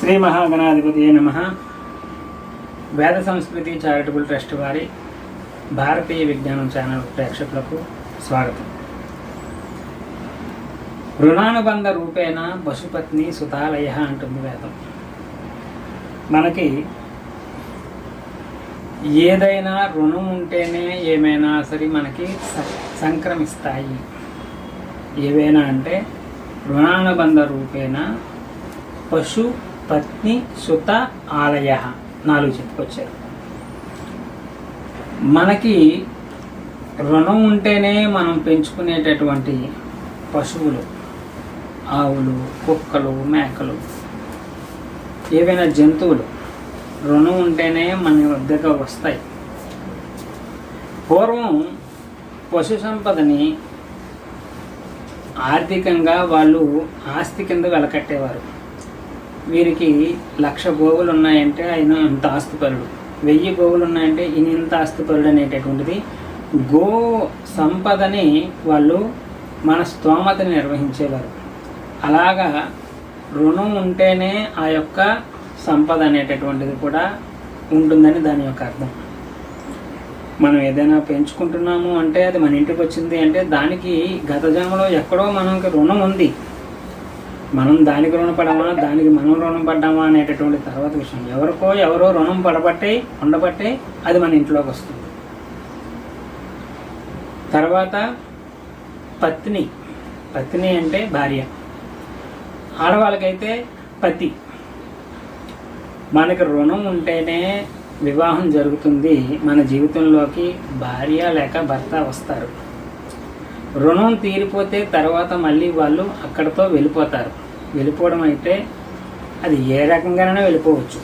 శ్రీ మహాగణాధిపతి నమ. వేద సంస్కృతి చారిటబుల్ ట్రస్ట్ వారి భారతీయ విజ్ఞానం ఛానల్ ప్రేక్షకులకు స్వాగతం. రుణానుబంధ రూపేణ పశుపత్ని సుతాలయ అంటుంది వేదం. మనకి ఏదైనా రుణం ఉంటేనే ఏమైనా సరే మనకి సంక్రమిస్తాయి. ఏవైనా అంటే రుణానుబంధ రూపేణ పశు పత్ని సుత ఆలయ నాలుగు చెప్పుకొచ్చారు. మనకి రుణం ఉంటేనే మనం పెంచుకునేటటువంటి పశువులు ఆవులు కుక్కలు మేకలు ఏవైనా జంతువులు రుణం ఉంటేనే మన వద్దకు వస్తాయి. పూర్వం పశు సంపదని ఆర్థికంగా వాళ్ళు ఆస్తి కింద వెలకట్టేవారు. వీరికి లక్ష గోవులు ఉన్నాయంటే ఆయన ఇంత ఆస్తిపరుడు. వెయ్యి గోవులు ఉన్నాయంటే ఈయన ఇంత ఆస్తిపరుడు అనేటటువంటిది గో సంపదని వాళ్ళు మన స్తోమతని నిర్వహించేవారు. అలాగా రుణం ఉంటేనే ఆ యొక్క సంపద అనేటటువంటిది కూడా ఉంటుందని దాని యొక్క అర్థం. మనం ఏదైనా పెంచుకుంటున్నాము అంటే అది మన ఇంటికి వచ్చింది అంటే దానికి గత జన్మలో ఎక్కడో మనకి రుణం ఉంది. మనం దానికి రుణపడమా దానికి మనం రుణం పడ్డామా అనేటటువంటి తర్వాత విషయం. ఎవరికో ఎవరో రుణం పడబట్టే ఉండబట్టే అది మన ఇంట్లోకి వస్తుంది. తర్వాత పత్ని. పత్ని అంటే భార్య. ఆడవాళ్ళకైతే పతి. మనకి రుణం ఉంటేనే వివాహం జరుగుతుంది. మన జీవితంలోకి భార్య లేక భర్త వస్తారు. రుణం తీరిపోతే తర్వాత మళ్ళీ వాళ్ళు అక్కడితో వెళ్ళిపోతారు. వెళ్ళిపోవడం అయితే అది ఏ రకంగానైనా వెళ్ళిపోవచ్చు.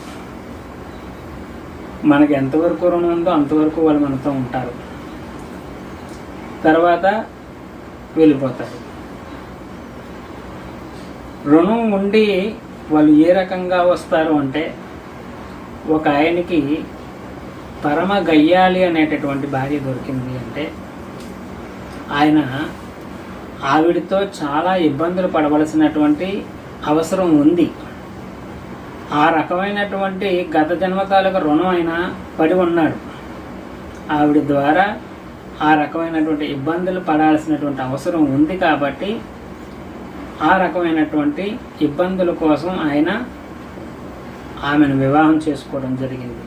మనకి ఎంతవరకు రుణం ఉందో అంతవరకు వాళ్ళు మనతో ఉంటారు. తర్వాత వెళ్ళిపోతారు. రుణం ఉండి వాళ్ళు ఏ రకంగా వస్తారు అంటే ఒక ఆయనకి పరమ గయ్యాలి అనేటటువంటి భార్య దొరికింది అంటే ఆయన ఆవిడతో చాలా ఇబ్బందులు పడవలసినటువంటి అవసరం ఉంది. ఆ రకమైనటువంటి గత జన్మ తాలూకా రుణం ఆయన పడి ఉన్నాడు. ఆవిడ ద్వారా ఆ రకమైనటువంటి ఇబ్బందులు పడాల్సినటువంటి అవసరం ఉంది కాబట్టి ఆ రకమైనటువంటి ఇబ్బందుల కోసం ఆయన ఆమెను వివాహం చేసుకోవడం జరిగింది.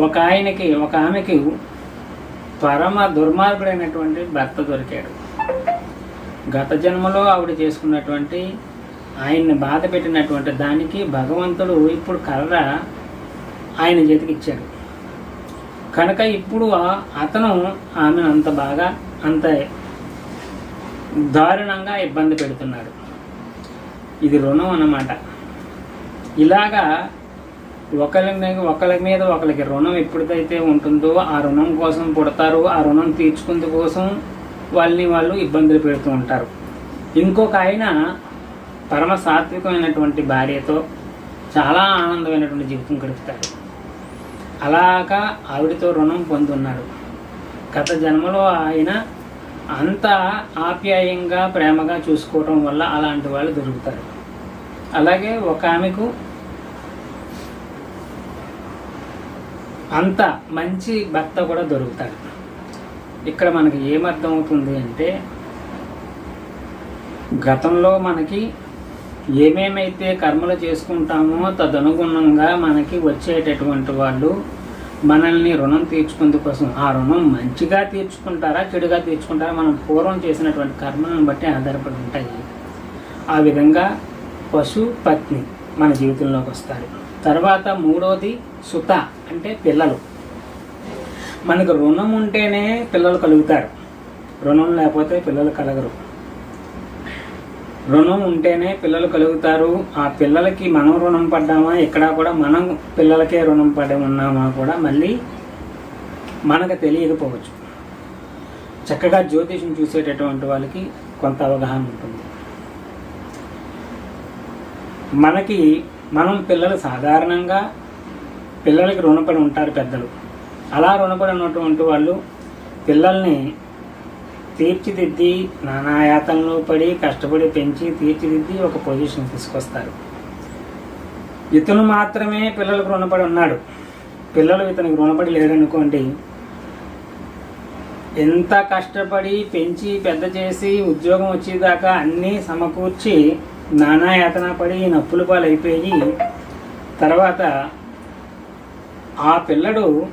ఒక ఆయనకి ఒక ఆమెకి పరమ దుర్మార్గుడైనటువంటి భర్త దొరికాడు. గత జన్మలో ఆవిడ చేసుకున్నటువంటి ఆయన్ని బాధ పెట్టినటువంటి దానికి భగవంతుడు ఇప్పుడు కర్ర ఆయన చేతికి ఇచ్చాడు. కనుక ఇప్పుడు అతను ఆమెను అంత బాగా అంత దారుణంగా ఇబ్బంది పెడుతున్నాడు. ఇది రుణం అన్నమాట. ఇలాగా ఒకరి మీద ఒకరి మీద ఒకరికి రుణం ఎప్పుడైతే ఉంటుందో ఆ రుణం కోసం పుడతారు ఆ రుణం తీర్చుకుంది కోసం వాళ్ళని వాళ్ళు ఇబ్బందులు పెడుతూ ఉంటారు. ఇంకొక ఆయన పరమ సాత్వికమైనటువంటి భార్యతో చాలా ఆనందమైనటువంటి జీవితం గడుపుతాడు. అలాగా ఆవిడతో రుణం పొందున్నాడు. గత జన్మలో ఆయన అంత ఆప్యాయంగా ప్రేమగా చూసుకోవటం వల్ల అలాంటి వాళ్ళు దొరుకుతారు. అలాగే ఒక ఆమెకు అంత మంచి భర్త కూడా దొరుకుతాడు. ఇక్కడ మనకి ఏమర్థం అవుతుంది అంటే గతంలో మనకి ఏమేమైతే కర్మలు చేసుకుంటామో తదనుగుణంగా మనకి వచ్చేటటువంటి వాళ్ళు మనల్ని రుణం తీర్చుకుందుకోసం ఆ రుణం మంచిగా తీర్చుకుంటారా చెడుగా తీర్చుకుంటారా మనం పూర్వం చేసినటువంటి కర్మలను బట్టి ఆధారపడి ఉంటాయి. ఆ విధంగా పశు పత్ని మన జీవితంలోకి వస్తారు. తర్వాత మూడోది సుత అంటే పిల్లలు. మనకు రుణం ఉంటేనే పిల్లలు కలుగుతారు. రుణం లేకపోతే పిల్లలు కలగరు. రుణం ఉంటేనే పిల్లలు కలుగుతారు. ఆ పిల్లలకి మనం రుణం పడ్డామా? ఇక్కడ కూడా మనం పిల్లలకే రుణం పడి ఉన్నామా కూడా మళ్ళీ మనకు తెలియకపోవచ్చు. చక్కగా జ్యోతిషం చూసేటటువంటి వాళ్ళకి కొంత అవగాహన ఉంటుంది. మనకి మనం పిల్లలు సాధారణంగా పిల్లలకి రుణపడి ఉంటారు పెద్దలు. అలా రుణపడి ఉన్నటువంటి వాళ్ళు పిల్లల్ని తీర్చిదిద్ది నానాయాతనలో పడి కష్టపడి పెంచి తీర్చిదిద్ది ఒక పొజిషన్ తీసుకొస్తారు. ఇతను మాత్రమే పిల్లలకు రుణపడి ఉన్నాడు. పిల్లలు ఇతనికి రుణపడి లేడనుకోండి ఎంత కష్టపడి పెంచి పెద్ద చేసి ఉద్యోగం వచ్చేదాకా అన్నీ సమకూర్చి నానా యాతన పడి నప్పుల పాలైపోయి తర్వాత ఆ పిల్లడు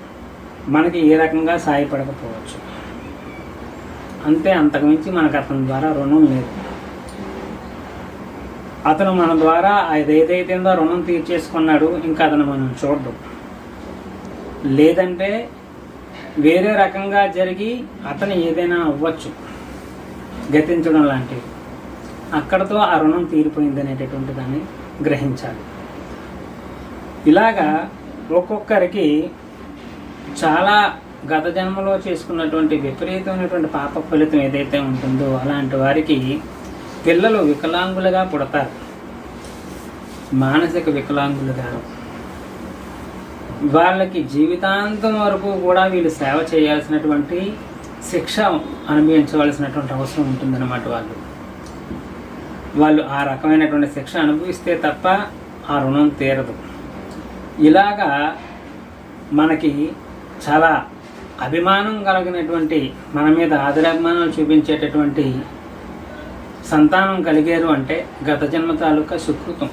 మనకి ఏ రకంగా సాయపడకపోవచ్చు. అంతే అంతకుమించి మనకు అతని ద్వారా రుణం లేదు. అతను మన ద్వారా ఏదైతే ఉందో రుణం తీర్చేసుకున్నాడు ఇంకా అతను మనం చూడడం. లేదంటే వేరే రకంగా జరిగి అతను ఏదైనా అవ్వచ్చు. గతించడం లాంటివి అక్కడతో ఆ రుణం తీరిపోయింది అనేటటువంటి దాన్ని గ్రహించాలి. ఇలాగా ఒక్కొక్కరికి చాలా గత జన్మలో చేసుకున్నటువంటి విపరీతమైనటువంటి పాప ఫలితం ఏదైతే ఉంటుందో అలాంటి వారికి పిల్లలు వికలాంగులుగా పుడతారు. మానసిక వికలాంగులుగా. వాళ్ళకి జీవితాంతం వరకు కూడా వీళ్ళు సేవ చేయాల్సినటువంటి శిక్ష అనుభవించవలసినటువంటి అవసరం ఉంటుందన్నమాట వాళ్ళు. వాళ్ళు ఆ రకమైనటువంటి శిక్ష అనుభవిస్తే తప్ప ఆ రుణం తీరదు. ఇలాగా మనకి చాలా అభిమానం కలిగినటువంటి మన మీద ఆదరాభిమానాలు చూపించేటటువంటి సంతానం కలిగారు అంటే గత జన్మ తాలూకా సుకృతం.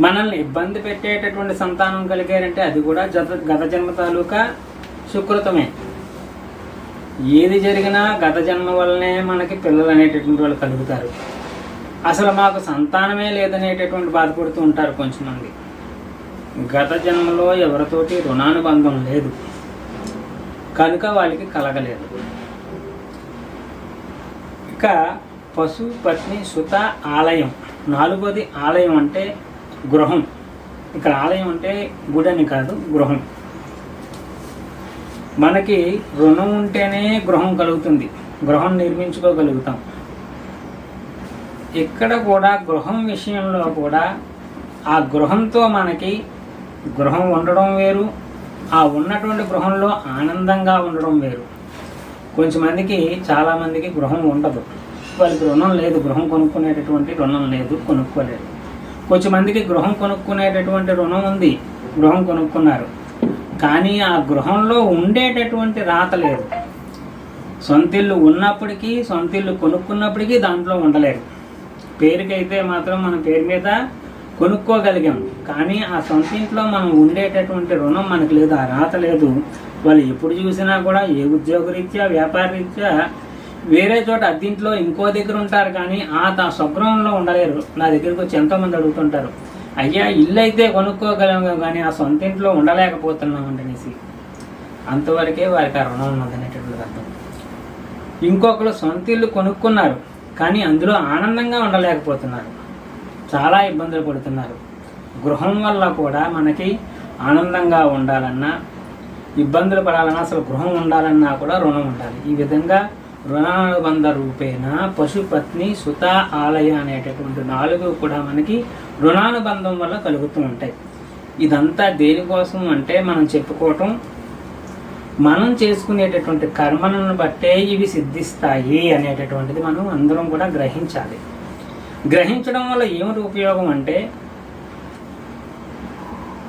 మనల్ని ఇబ్బంది పెట్టేటటువంటి సంతానం కలిగారంటే అది కూడా జత గత జన్మ తాలూకా సుకృతమే. ఏది జరిగినా గత జన్మ వల్లనే మనకి పిల్లలు అనేటటువంటి వాళ్ళు కలుగుతారు. అసలు మాకు సంతానమే లేదనేటటువంటి బాధపడుతూ ఉంటారు కొంచెమంది గత జన్మలో ఎవరితోటి రుణానుబంధం లేదు. కనుక వాళ్ళకి కలగలేదు. ఇక పశు పత్ని సుత ఆలయం. నాలుగోది ఆలయం అంటే గృహం. ఇక్కడ ఆలయం అంటే గుడని కాదు గృహం. మనకి రుణం ఉంటేనే గృహం కలుగుతుంది. గృహం నిర్మించుకోగలుగుతాం. ఇక్కడ కూడా గృహం విషయంలో కూడా ఆ గృహంతో మనకి గృహం ఉండడం వేరు ఆ ఉన్నటువంటి గృహంలో ఆనందంగా ఉండడం వేరు. కొంచెమందికి చాలామందికి గృహం ఉండదు. వాళ్ళకి రుణం లేదు గృహం కొనుక్కునేటటువంటి రుణం లేదు కొనుక్కోలేదు. కొంచెమందికి గృహం కొనుక్కునేటటువంటి రుణం ఉంది గృహం కొనుక్కున్నారు. కానీ ఆ గృహంలో ఉండేటటువంటి రాత లేదు. సొంతిల్లు ఉన్నప్పటికీ సొంతిల్లు కొనుక్కున్నప్పటికీ దాంట్లో ఉండలేరు పేరుకైతే మాత్రం మన పేరు మీద కొనుక్కోగలిగాం. కానీ ఆ సొంత ఇంట్లో మనం ఉండేటటువంటి రుణం మనకు లేదు ఆ రాత లేదు. వాళ్ళు ఎప్పుడు చూసినా కూడా ఏ ఉద్యోగరీత్యా వ్యాపార రీత్యా వేరే చోట అద్దీంట్లో ఇంకో దగ్గర ఉంటారు కానీ ఆ తా స్వగ్రహంలో ఉండలేరు. నా దగ్గరికి వచ్చి ఎంతోమంది అడుగుతుంటారు అయ్యా ఇల్లు అయితే కొనుక్కోగలము కానీ ఆ సొంత ఇంట్లో ఉండలేకపోతున్నాం అనేసి అంతవరకే వారికి ఆ రుణం ఉన్నదనేటటువంటి అర్థం. ఇంకొకరు సొంత ఇల్లు కొనుక్కున్నారు. కానీ అందులో ఆనందంగా ఉండలేకపోతున్నారు. చాలా ఇబ్బందులు పడుతున్నారు. గృహం వల్ల కూడా మనకి ఆనందంగా ఉండాలన్నా ఇబ్బందులు పడాలన్నా అసలు గృహం ఉండాలన్నా కూడా రుణం ఉండాలి. ఈ విధంగా రుణానుబంధ రూపేణ పశుపత్ని సుత ఆలయ అనేటటువంటి నాలుగు కూడా మనకి రుణానుబంధం వల్ల కలుగుతూ ఉంటాయి. ఇదంతా దేనికోసం అంటే మనం చెప్పుకోవటం మనం చేసుకునేటటువంటి కర్మలను బట్టే ఇవి సిద్ధిస్తాయి అనేటటువంటిది మనం అందరం కూడా గ్రహించాలి. గ్రహించడం వల్ల ఏమిటి ఉపయోగం అంటే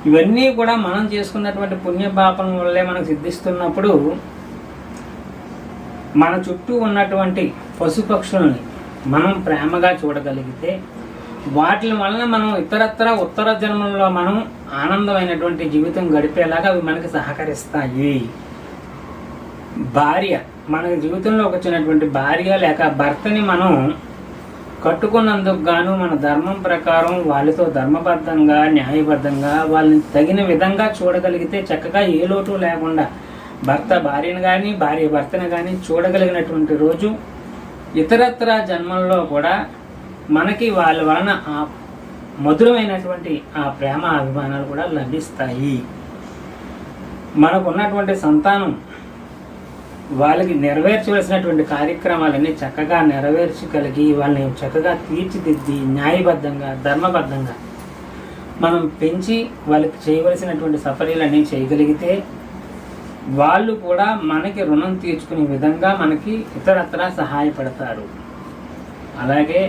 ఇవన్నీ కూడా మనం చేసుకున్నటువంటి పుణ్యపాపం వల్లే మనకు సిద్ధిస్తున్నప్పుడు మన చుట్టూ ఉన్నటువంటి పశుపక్షులని మనం ప్రేమగా చూడగలిగితే వాటి వలన మనం ఇతరత్ర ఉత్తర జన్మల్లో మనం ఆనందమైనటువంటి జీవితం గడిపేలాగా అవి మనకి సహకరిస్తాయి. భార్య. మన జీవితంలోకి వచ్చినటువంటి భార్య లేక భర్తని మనం కట్టుకున్నందుకు గాను మన ధర్మం ప్రకారం వాళ్ళతో ధర్మబద్ధంగా న్యాయబద్ధంగా వాళ్ళని తగిన విధంగా చూడగలిగితే చక్కగా ఏ లోటు లేకుండా భర్త భార్యను కానీ భార్య భర్తను కానీ చూడగలిగినటువంటి రోజు ఇతరత్ర జన్మల్లో కూడా మనకి వాళ్ళ వలన ఆ మధురమైనటువంటి ఆ ప్రేమ అభిమానాలు కూడా లభిస్తాయి. మనకున్నటువంటి సంతానం వాళ్ళకి నెరవేర్చవలసినటువంటి కార్యక్రమాలన్నీ చక్కగా నెరవేర్చగలిగి వాళ్ళని చక్కగా తీర్చిదిద్ది న్యాయబద్ధంగా ధర్మబద్ధంగా మనం పెంచి వాళ్ళకి చేయవలసినటువంటి సఫరీలన్నీ చేయగలిగితే వాళ్ళు కూడా మనకి రుణం తీర్చుకునే విధంగా మనకి ఇతరత్రా సహాయపడతారు. అలాగే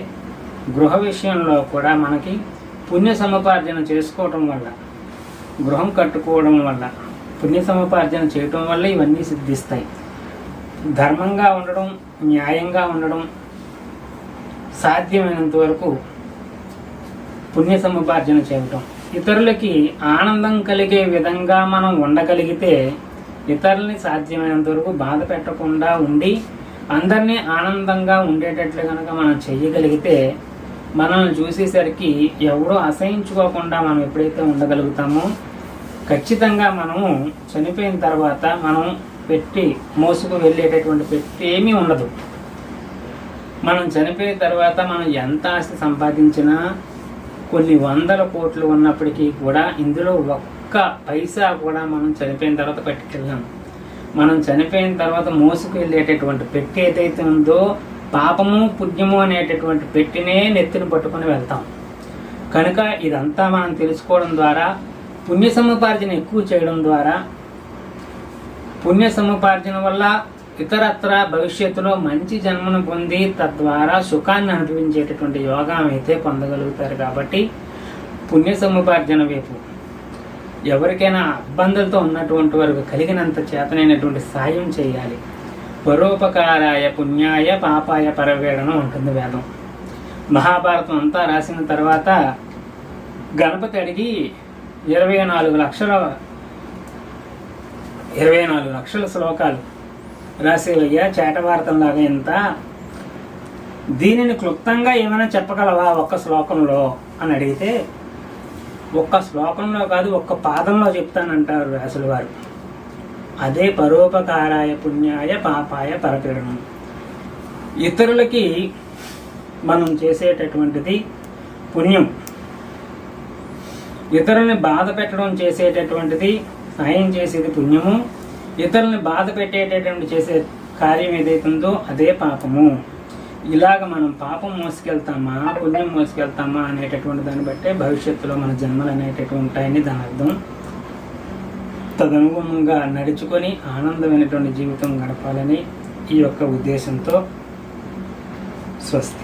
గృహ విషయంలో కూడా మనకి పుణ్య సముపార్జన చేసుకోవటం వల్ల గృహం కట్టుకోవడం వల్ల పుణ్య సముపార్జన చేయటం వల్ల ఇవన్నీ సిద్ధిస్తాయి. ధర్మంగా ఉండడం న్యాయంగా ఉండడం సాధ్యమైనంత వరకు పుణ్య సముపార్జన చేయటం. ఇతరులకి ఆనందం కలిగే విధంగా మనం ఉండగలిగితే ఇతరుల్ని సాధ్యమైనంత వరకు బాధ పెట్టకుండా ఉండి అందరినీ ఆనందంగా ఉండేటట్లు కనుక మనం చెయ్యగలిగితే మనల్ని చూసేసరికి ఎవడో అసహించుకోకుండా మనం ఎప్పుడైతే ఉండగలుగుతామో ఖచ్చితంగా మనము చనిపోయిన తర్వాత మనం పెట్టి మోసుకు వెళ్ళేటటువంటి పెట్టి ఏమీ ఉండదు. మనం చనిపోయిన తర్వాత మనం ఎంత ఆస్తి సంపాదించినా కొన్ని వందల కోట్లు ఉన్నప్పటికీ కూడా ఇందులో ఒక్క పైసా కూడా మనం చనిపోయిన తర్వాత పట్టుకెళ్ళాం మనం చనిపోయిన తర్వాత మోసుకు వెళ్ళేటటువంటి పెట్టి ఏదైతే ఉందో పాపము పుణ్యము అనేటటువంటి పెట్టినే నెత్తిని పట్టుకొని వెళ్తాం. కనుక ఇదంతా మనం తెలుసుకోవడం ద్వారా పుణ్య సముపార్జన ఎక్కువ చేయడం ద్వారా పుణ్య సముపార్జన వల్ల ఇతరత్ర భవిష్యత్తులో మంచి జన్మను పొంది తద్వారా సుఖాన్ని అనుభవించేటటువంటి యోగం అయితే పొందగలుగుతారు కాబట్టి పుణ్య సముపార్జన వైపు ఎవరికైనా ఇబ్బందులతో ఉన్నటువంటి వారికి కలిగినంత చేతనైనటువంటి సాయం చేయాలి. పరోపకారాయ పుణ్యాయ పాపాయ పరవేడనం ఉంటుంది వేదం. మహాభారతం అంతా రాసిన తర్వాత గణపతి అడిగి ఇరవై నాలుగు లక్షల ఇరవై నాలుగు లక్షల శ్లోకాలు రాసేవయ్యా చేటవార్తంలాగా ఇంత దీనిని క్లుప్తంగా ఏమైనా చెప్పగలవా ఒక్క శ్లోకంలో? అని అడిగితే ఒక్క శ్లోకంలో కాదు ఒక్క పాదంలో చెప్తానంటారు వ్యాసులు వారు. అదే పరోపకారాయ పుణ్యాయ పాపాయ పరపీడనం. ఇతరులకి మనం చేసేటటువంటిది పుణ్యం. ఇతరుల్ని బాధ పెట్టడం చేసేటటువంటిది సాయం చేసేది పుణ్యము. ఇతరుల్ని బాధ పెట్టేటటువంటి చేసే కార్యం ఏదైతే ఉందో అదే పాపము. ఇలాగ మనం పాపం మోసుకెళ్తామా పుణ్యం మోసుకెళ్తామా అనేటటువంటి దాన్ని బట్టే భవిష్యత్తులో మన జన్మలు అనేటటువంటి ఉంటాయని దాని అర్థం. తదనుగుణంగా నడుచుకొని ఆనందమైనటువంటి జీవితం గడపాలని ఈ యొక్క ఉద్దేశంతో స్వస్తి.